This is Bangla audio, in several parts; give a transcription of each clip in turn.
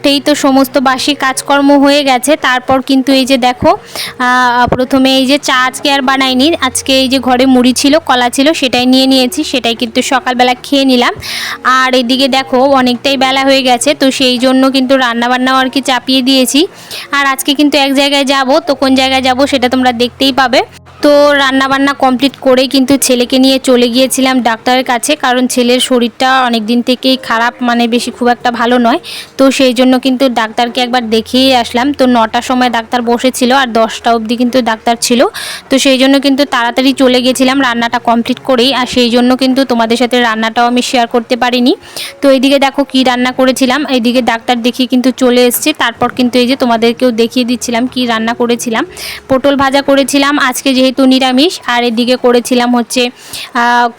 উঠেই তো সমস্ত বাসি কাজকর্ম হয়ে গেছে। তারপর কিন্তু এই যে দেখো প্রথমে এই যে চা আজকে আর বানাইনি, আজকে এই যে ঘরে মুড়ি ছিল, কলা ছিল, সেটাই নিয়ে নিয়েছি, সেটাই কিন্তু সকালবেলা খেয়ে নিলাম। আর এদিকে দেখো, অনেকটাই বেলা হয়ে গেছে, তো সেই জন্য কিন্তু রান্নাবান্নাও আর কি চাপিয়ে দিয়েছি। আর আজকে কিন্তু এক জায়গায় যাব, তো কোন জায়গায় যাব সেটা তোমরা দেখতেই পাবে। তো রান্নাবান্না কমপ্লিট করে কিন্তু ছেলেকে নিয়ে চলে গিয়েছিলাম ডাক্তারের কাছে, কারণ ছেলের শরীরটা অনেক দিন থেকেই খারাপ মানে বেশি খুব একটা ভালো নয়। তো সেই জন্য কিন্তু ডাক্তারকে একবার দেখিয়ে আসলাম। তো নটার সময় ডাক্তার বসেছিল আর দশটা অবধি কিন্তু ডাক্তার ছিল। তো সেই জন্য কিন্তু তাড়াতাড়ি চলে গেছিলাম রান্নাটা কমপ্লিট করেই। আর সেই জন্য কিন্তু তোমাদের সাথে রান্নাটাও আমি শেয়ার করতে পারিনি। তো এইদিকে দেখো কি রান্না করেছিলাম। এইদিকে ডাক্তার দেখিয়ে কিন্তু চলে এসেছে। তারপর কিন্তু এই যে তোমাদেরকেও দেখিয়ে দিচ্ছিলাম কি রান্না করেছিলাম। পটল ভাজা করেছিলাম। আজকে যেহেতু নিরামিষ, আর এদিকে করেছিলাম হচ্ছে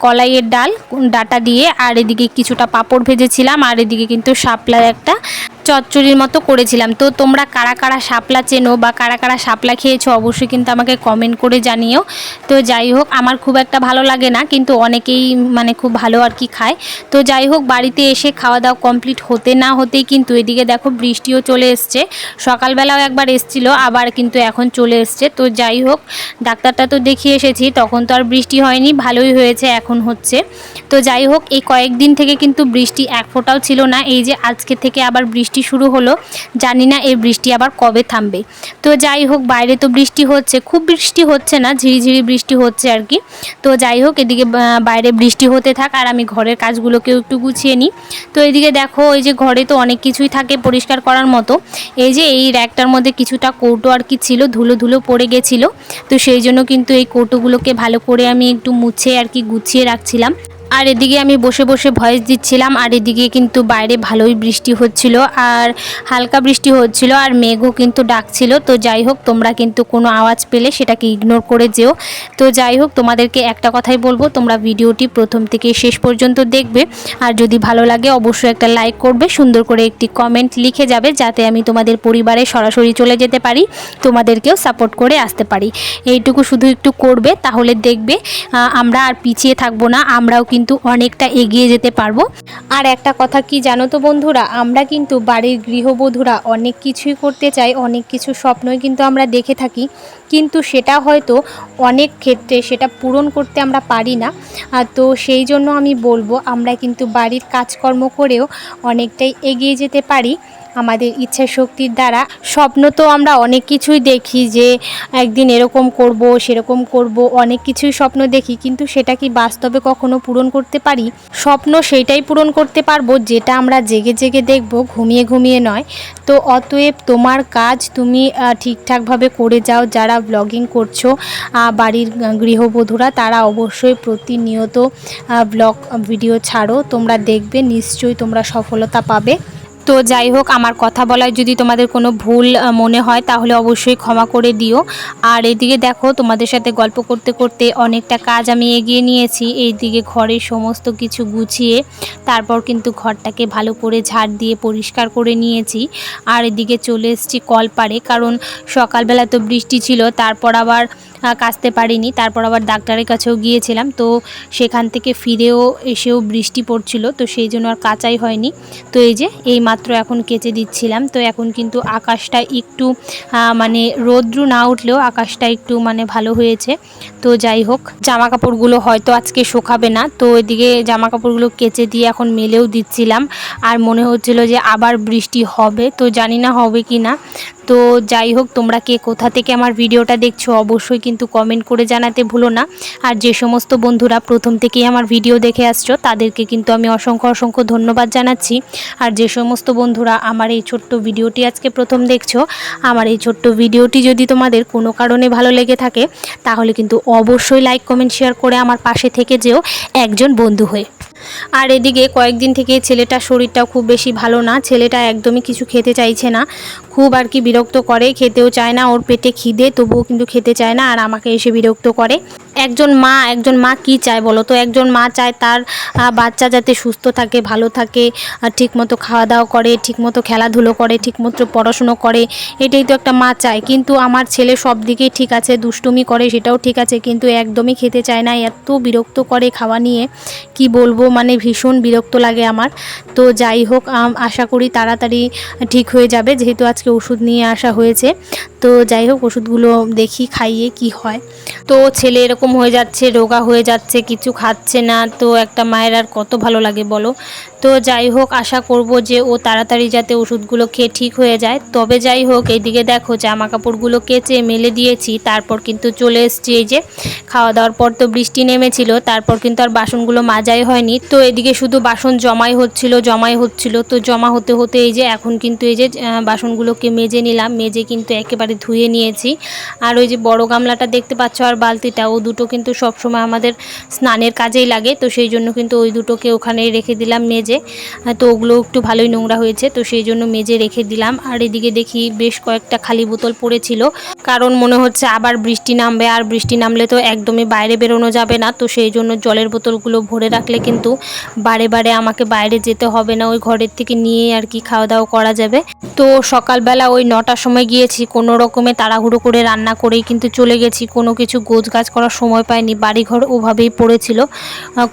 কলাইয়ের ডাল, ডাটা দিয়ে, আর এদিকে কিছুটা পাঁপড় ভেজেছিলাম, আর এদিকে কিন্তু শাপলার একটা চচ্চড়ির মতো করেছিলাম। তো তোমরা কারা কারা শাপলা চেনো বা কারা কারা শাপলা খেয়েছো অবশ্যই কিন্তু আমাকে কমেন্ট করে জানিও। তো যাই হোক, আমার খুব একটা ভালো লাগে না, কিন্তু অনেকেই মানে খুব ভালো আর কি খায়। তো যাই হোক, বাড়িতে এসে খাওয়া দাওয়া কমপ্লিট হতে না হতেই কিন্তু এদিকে দেখো বৃষ্টিও চলে এসছে। সকালবেলাও একবার এসছিল, আবার কিন্তু এখন চলে এসছে। তো যাই হোক, ডাক্তারটা তো দেখিয়ে এসেছি, তখন তো আর বৃষ্টি হয়নি, ভালোই হয়েছে, এখন হচ্ছে। তো যাই হোক, এই কয়েকদিন থেকে কিন্তু বৃষ্টি এক ফোঁটাও ছিল না, এই যে আজকে থেকে আবার বৃষ্টি শুরু হলো, জানি না এই বৃষ্টি আবার কবে থামবে। তো যাই হোক, বাইরে তো বৃষ্টি হচ্ছে, খুব বৃষ্টি হচ্ছে না, ঝিরিঝিরি বৃষ্টি হচ্ছে আর কি। তো যাই হোক, এদিকে বাইরে বৃষ্টি হতে থাক, আর আমি ঘরের কাজগুলোকেও একটু গুছিয়ে নিই। তো এদিকে দেখো এই যে ঘরে তো অনেক কিছুই থাকে পরিষ্কার করার মতো। এই যে এই র্যাকটার মধ্যে কিছুটা কৌটো আর কি ছিল, ধুলো ধুলো পড়ে গেছিল। তো সেই জন্য কিন্তু এই কৌটোগুলোকে ভালো করে আমি একটু মুছে আর কি গুছিয়ে রাখছিলাম। আর এদিকে আমি বসে বসে ভয়েস দিচ্ছিলাম, আর এদিকে কিন্তু বাইরে ভালোই বৃষ্টি হচ্ছিল, আর হালকা বৃষ্টি হচ্ছিল, আর মেঘও কিন্তু ডাকছিল। তো যাই হোক, তোমরা কিন্তু কোনো আওয়াজ পেলে সেটাকে ইগনোর করে যেও। তো যাই হোক, তোমাদেরকে একটা কথাই বলব, তোমরা ভিডিওটি প্রথম থেকে শেষ পর্যন্ত দেখবে। আর যদি ভালো লাগে, অবশ্যই একটা লাইক করবে, সুন্দর করে একটি কমেন্ট লিখে যাবে, যাতে আমি তোমাদের পরিবারে সরাসরি চলে যেতে পারি, তোমাদেরকেও সাপোর্ট করে আসতে পারি। এইটুকু শুধু একটু করবে, তাহলে দেখবে আমরা আর পিছিয়ে থাকব না, আমরাও কিন্তু অনেকটা এগিয়ে যেতে পারব। আর একটা কথা কি জানো তো বন্ধুরা, আমরা কিন্তু বাড়ির গৃহবধূরা অনেক কিছুই করতে চাই, অনেক কিছু স্বপ্নই কিন্তু আমরা দেখে থাকি। কিন্তু সেটা হয়তো অনেক ক্ষেত্রে সেটা পূরণ করতে আমরা পারি না। তো সেই জন্য আমি বলব, আমরা কিন্তু বাড়ির কাজকর্ম করেও অনেকটাই এগিয়ে যেতে পারি। আমাদের ইচ্ছা শক্তির দ্বারা স্বপ্ন তো আমরা অনেক কিছুই দেখি যে একদিন এরকম করব, সেরকম করব, অনেক কিছুই স্বপ্ন দেখি, কিন্তু সেটা কি বাস্তবে কখনো পূরণ করতে পারি? স্বপ্ন সেইটাই পূরণ করতে পারব যেটা আমরা জেগে জেগে দেখব, ঘুমিয়ে ঘুমিয়ে নয়। তো অতএব তোমার কাজ তুমি ঠিকঠাকভাবে করে যাও, যারা ব্লগিং করছ বাড়ির গৃহবধূরা, তারা অবশ্যই প্রতিনিয়ত ব্লগ ভিডিও ছাড়ো, তোমরা দেখবে, নিশ্চয়ই তোমরা সফলতা পাবে। তো যাই হোক, আমার কথা বলায় যদি তোমাদের কোনো ভুল মনে হয়, তাহলে অবশ্যই ক্ষমা করে দিও। আর এদিকে দেখো, তোমাদের সাথে গল্প করতে করতে অনেকটা কাজ আমি এগিয়ে নিয়েছি। এইদিকে ঘরের সমস্ত কিছু গুছিয়ে তারপর কিন্তু ঘরটাকে ভালো করে ঝাড় দিয়ে পরিষ্কার করে নিয়েছি। আর এদিকে চলে এসেছি কলপাড়ে কারণ সকালবেলা তো বৃষ্টি ছিল, তারপর আবার কাচতে পারিনি। তারপর আবার ডাক্তারের কাছেও গিয়েছিলাম। তো সেখান থেকে ফিরেও এসেও বৃষ্টি পড়ছিল। তো সেই জন্য আর কাচাই হয়নি। তো এই যে, এই মাত্র এখন কেচে দিচ্ছিলাম। তো এখন কিন্তু আকাশটা একটু মানে রৌদ্রু না উঠলেও আকাশটা একটু মানে ভালো হয়েছে। তো যাই হোক জামা কাপড়গুলো হয়তো আজকে শোকাবে না। তো এদিকে জামা কাপড়গুলো কেচে দিয়ে এখন মেলেও দিচ্ছিলাম। আর মনে হচ্ছিল যে আবার বৃষ্টি হবে। তো জানি না হবে কি না তো যাই হোক, তোমরা কে কোথা থেকে আমার ভিডিওটা দেখছ অবশ্যই কিন্তু কমেন্ট করে জানাতে ভুলো না। আর যে সমস্ত বন্ধুরা প্রথম থেকেই আমার ভিডিও দেখে আসছো, তাদেরকে কিন্তু আমি অসংখ্য অসংখ্য ধন্যবাদ জানাচ্ছি। আর যে সমস্ত বন্ধুরা আমার এই ছোট্ট ভিডিওটি আজকে প্রথম দেখছ, আমার এই ছোট্ট ভিডিওটি যদি তোমাদের কোনো কারণে ভালো লেগে থাকে, তাহলে কিন্তু অবশ্যই লাইক কমেন্ট শেয়ার করে আমার পাশে থেকে যেও একজন বন্ধু হয়ে। আর এদিকে কয়েকদিন থেকে ছেলেটার শরীরটাও খুব বেশি ভালো না। ছেলেটা একদমই কিছু খেতে চাইছে না। খুব আর কি বিরক্ত করে, খেতেও চায় না। ওর পেটে খিদে, তবুও কিন্তু খেতে চায় না। আর আমাকে এসে বিরক্ত করে। একজন মা একজন মা কি চায় বলো তো? একজন মা চায় তার বাচ্চা যাতে সুস্থ থাকে, ভালো থাকে ঠিকমতো খাওয়া দাওয়া করে, ঠিকমতো খেলাধুলো করে, ঠিকমতো পড়াশুনো করে, এটাই তো একটা মা চায়। কিন্তু আমার ছেলে সব দিকেই ঠিক আছে, দুষ্টুমি করে, সেটাও ঠিক আছে, কিন্তু একদমই খেতে চায় না। এত বিরক্ত করে খাওয়া নিয়ে, কি বলব? মানে ভীষণ বিরক্ত লাগে আমার। তো যাই হোক আশা করি তাড়াতাড়ি ঠিক হয়ে যাবে, যেহেতু আজকে ওষুধ নিয়ে আসা হয়েছে। তো যাই হোক, ওষুধগুলো দেখি, খাইয়ে কি হয়। তো ছেলে এরকম হয়ে যাচ্ছে, রোগা হয়ে যাচ্ছে, কিছু খাচ্ছে না। তো একটা মায়ের আর কত ভালো লাগে বলো? তো যাই হোক, আশা করব যে ও তাড়াতাড়ি যাতে ওষুধগুলো খেয়ে ঠিক হয়ে যায়। তবে যাই হোক এইদিকে দেখো জামা কাপড়গুলো কেচে মেলে দিয়েছি, তারপর কিন্তু চলে এসছি এই যে খাওয়া দাওয়ার পর তো বৃষ্টি নেমেছিল, তারপর কিন্তু আর বাসনগুলো মাজাই হয়নি। তো এদিকে শুধু বাসন জমাই হচ্ছিল জমাই হচ্ছিল। তো জমা হতে হতে এই যে এখন কিন্তু এই যে বাসনগুলোকে মেজে নিলাম, মেজে কিন্তু একেবারে ধুয়ে নিয়েছি। আর ওই যে বড় গামলাটা দেখতে পাচ্ছ, আর বালতিটা, ও দুটো কিন্তু সবসময় আমাদের স্নানের কাজেই লাগে। তো সেই জন্য কিন্তু ওই দুটোকে ওখানে রেখে দিলাম, মেজে আহ, তো ওগুলো একটু ভালোই নোংরা হয়েছে তো সেই জন্য মেজে রেখে দিলাম। আর এদিকে দেখি বেশ কয়েকটা খালি বোতল পড়েছিল। কারণ মনে হচ্ছে আবার বৃষ্টি নামবে আর বৃষ্টি নামলে তো একদমই বাইরে বেরোনো যাবে না। তো সেই জন্য জলের বোতলগুলো ভরে রাখলে কিন্তু বারে বারে আমাকে বাইরে যেতে হবে না। ওই ঘরের থেকে নিয়ে আর কি খাওয়া দাওয়া করা যাবে। তো সকালবেলা ওই নটার সময় গিয়েছি। কোনো রকমে তাড়াহুড়ো করে রান্না করেই কিন্তু চলে গেছি। কোনো কিছু গোছ গাছ করার সময় পাইনি। বাড়িঘর ওভাবেই পড়েছিল।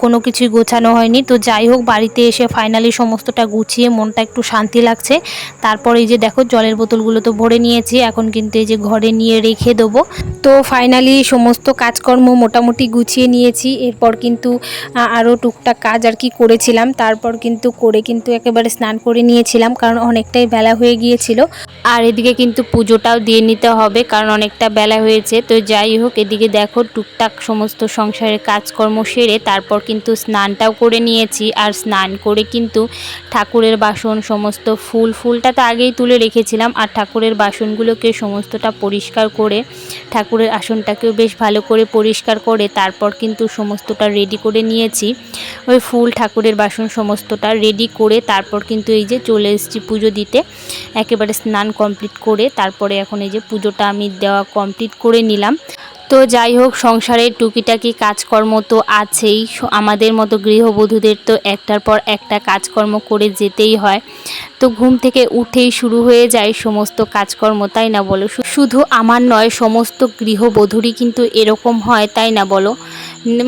কোনো কিছুই গোছানো হয়নি। তো যাই হোক বাড়িতে এসে ফাইনালি সমস্তটা গুছিয়ে মনটা একটু শান্তি লাগছে। তারপর এই যে দেখো, জলের বোতলগুলো তো ভরে নিয়েছি, এখন কিন্তু এই যে ঘরে নিয়ে রেখে দেবো। তো ফাইনালি সমস্ত কাজকর্ম মোটামুটি গুছিয়ে নিয়েছি, এরপর কিন্তু আরও টুকটাক কাজ আর কি করেছিলাম। তারপর কিন্তু করে কিন্তু একেবারে স্নান করে নিয়েছিলাম, কারণ অনেকটাই বেলা হয়ে গিয়েছিল। আর এদিকে কিন্তু পুজোটাও দিয়ে নিতে হবে, কারণ অনেকটা বেলা হয়েছে। তো যাই হোক, এদিকে দেখো, টুকটাক সমস্ত সংসারের কাজকর্ম সেরে তারপর কিন্তু স্নানটাও করে নিয়েছি। আর স্নান করে কিন্তু ঠাকুরের বাসন সমস্ত ফুল, ফুলটা তো আগেই তুলে রেখেছিলাম। আর ঠাকুরের বাসনগুলোকে সমস্তটা পরিষ্কার করে ঠাকুরের আসনটাকেও বেশ ভালো করে পরিষ্কার করে তারপর কিন্তু সমস্তটা রেডি করে নিয়েছি। ওই ফুল, ঠাকুরের বাসন সমস্তটা রেডি করে তারপর কিন্তু এই যে চলে এসেছি পুজো দিতে। একেবারে স্নান কমপ্লিট করে তারপরে এখন এই যে পুজোটা আমি দেওয়া কমপ্লিট করে নিলাম। তো যাই হোক, সংসারের টুকিটাকি কাজকর্ম তো আছেই। আমাদের মতো গৃহবধূদের তো একটার পর একটা কাজকর্ম করে যেতেই হয়। তো ঘুম থেকে উঠেই শুরু হয়ে যায় সমস্ত কাজকর্ম, তাই না বলো? শুধু আমার নয়, সমস্ত গৃহবধূরই কিন্তু এরকম হয়, তাই না বলো?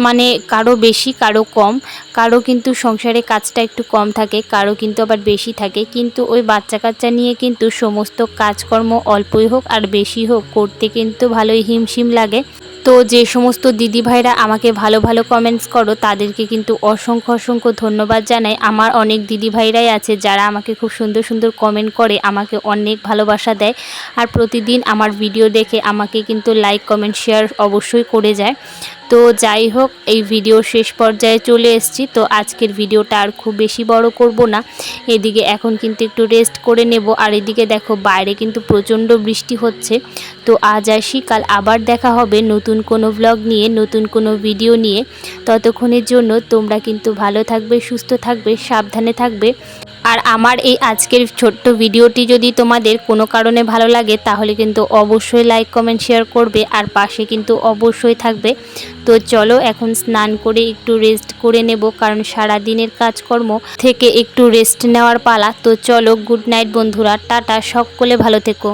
মানে কারও বেশি, কারও কম। কারও কিন্তু সংসারে কাজটা একটু কম থাকে, কারও কিন্তু আবার বেশি থাকে। কিন্তু ওই বাচ্চা কাচ্চা নিয়ে কিন্তু সমস্ত কাজকর্ম অল্পই হোক আর বেশি হোক, করতে কিন্তু ভালোই হিমশিম লাগে। তো যে সমস্ত দিদি ভাইরা আমাকে ভালো ভালো কমেন্টস করো, তাদেরকে কিন্তু অসংখ্য অসংখ্য ধন্যবাদ জানাই। আমার অনেক দিদি ভাইরাই আছে যারা আমাকে খুব সুন্দর সুন্দর কমেন্ট করে, আমাকে অনেক ভালোবাসা দেয়। আর প্রতিদিন আমার ভিডিও দেখে আমাকে কিন্তু লাইক কমেন্ট শেয়ার অবশ্যই করে যায়। তো যাই হোক, এই ভিডিও শেষ পর্যায়ে চলে এসেছি। তো আজকের ভিডিওটা আর খুব বেশি বড় করব না। এদিকে এখন কিন্তু একটু রেস্ট করে নেব। আর এদিকে দেখো, বাইরে কিন্তু প্রচণ্ড বৃষ্টি হচ্ছে। তো আজ আসি কাল আবার দেখা হবে নতুন কোনো ব্লগ নিয়ে, নতুন কোনো ভিডিও নিয়ে। ততক্ষণের জন্য তোমরা কিন্তু ভালো থাকবে, সুস্থ থাকবে, সাবধানে থাকবে। আর আমার এই আজকের ছোট্ট ভিডিওটি যদি তোমাদের কোনো কারণে ভালো লাগে, তাহলে কিন্তু অবশ্যই লাইক কমেন্ট শেয়ার করবে। আর পাশে কিন্তু অবশ্যই থাকবে। তো চলো এখন স্নান করে একটু রেস্ট করে নেব, কারণ সারা দিনের কাজকর্ম থেকে একটু রেস্ট নেওয়ার পালা। তো চলো গুড নাইট বন্ধুরা, টাটা, সকলে ভালো থেকো।